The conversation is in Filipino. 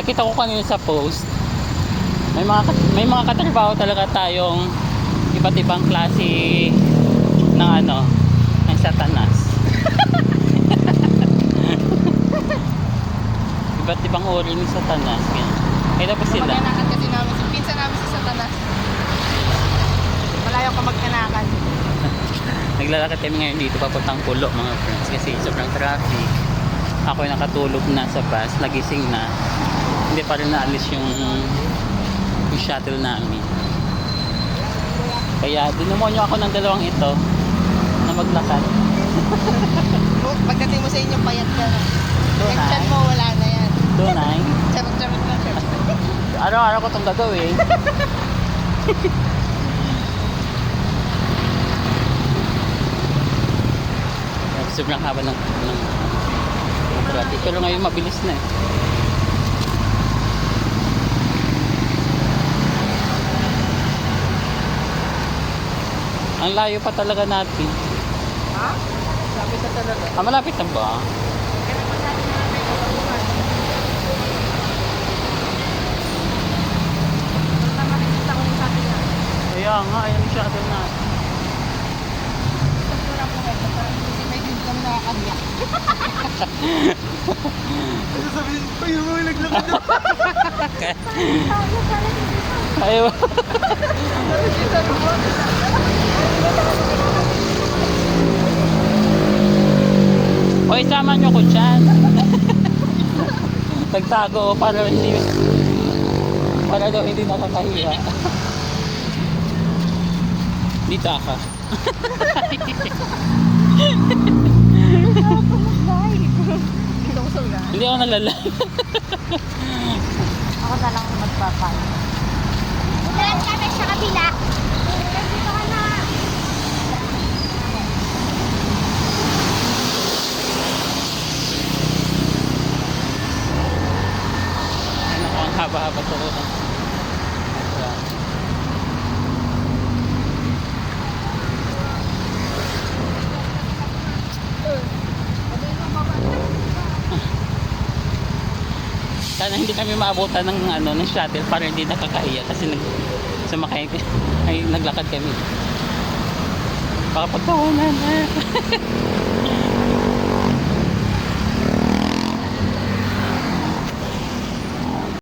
nakita ko kanina sa post, may mga may mga katrabaho talaga tayong iba't ibang klase ng ano, ng satanas. iba't ibang uri ng satanas. Ganyan. Kaya tapos sila. Magkanakan kasi namin si pinsan namin si Satanas. Malayo ka magkanakan. Naglalakad kami ngayon dito papuntang pulo mga friends kasi sobrang traffic. Ako ay nakatulog na sa bus, nagising na. Hindi pa rin naalis yung, yung shuttle namin. Kaya dinumonyo ako ng dalawang ito na maglakad. Pagdating mo sa inyo, payat ka na. Yung chan mo, wala na yan. doon ay. Charot-charot na charot. Araw-araw ko itong gagawin. Sobrang haba ng, ng, ng traffic. Pero ngayon mabilis na eh. Ang layo pa talaga natin. Ha? Sabi ka talaga. Ah, malapit na ba? Kaya nga, ayan siya doon na. Ano sabihin ko yung mga naglakad na? Ayaw. Hoy, sama nyo ko dyan. Nagtago para hindi para daw hindi nakakahiya. Dito ako. Dito ko sa ulan. Hindi ako naglalay. Ako na lang magpapal. Ulan kami sa kabila. Dito ka na. Ano ko, ang haba-haba to. Sana hindi kami maabutan ng ano ng shuttle para hindi nakakahiya kasi nag sumakay ay naglakad kami. Baka pagkawanan na.